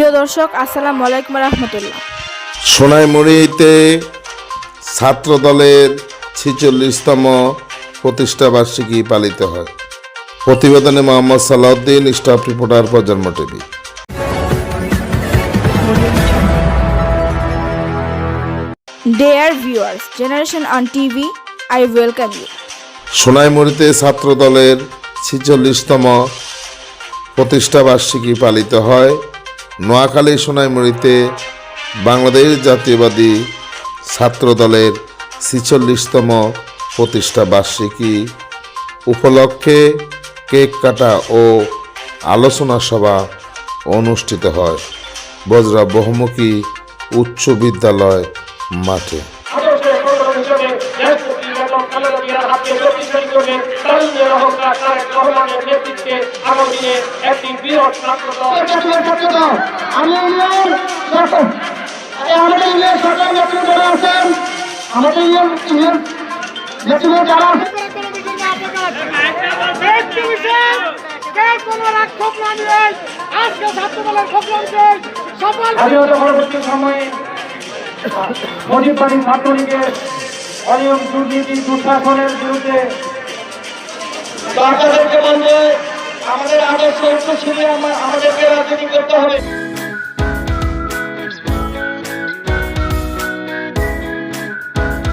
প্রিয় দর্শক আসসালামু আলাইকুম রহমতুল্লাহ। সোনাইমুড়িতে ছাত্র দলের ছিচল্লিশতম প্রতিষ্ঠা বার্ষিকী পালিত হয়। প্রতিবেদনে Mohammad Salauddin staff reporter Projonmo TV. Dear viewers, Generation on TV, I welcome you. সোনাইমুড়িতে ছাত্র দলের ছিচল্লিশতম প্রতিষ্ঠা বার্ষিকী পালিত হয়। নোয়াখালী সোনাইমুড়িতে বাংলাদেশ জাতীয়বাদী ছাত্র দলের ছিচল্লিশতম প্রতিষ্ঠা বার্ষিকী উপলক্ষে কেক কাটা ও আলোচনা সভা অনুষ্ঠিত হয় বজরা বহুমুখী উচ্চ বিদ্যালয় মাঠে। আদর্শ সংগঠন হিসেবে রাষ্ট্রপতি বেগম খালেদা জিয়ার হাতে শক্তিশালী করে তারুণ্যের অহংকার তারেক রহমানের নেতৃত্বে আগামী একটি বৃহৎ ছাত্র আমাদের ইউনিয়ন সরকার নেতৃত্ব যারা আছেন, আমাদের ইউনিয়ন নেতৃত্ব যারা আছেন। স্বাধীনতা পরবর্তী সময়ে মুজিববাদী ছাত্রলীগের অনিয়ম দুর্নীতি, দুঃশাসনের বিরুদ্ধে আপনাদেরকে বলব আমাদের আদর্শ একটু ছিল আমাদেরকে রাজনীতি করতে হবে।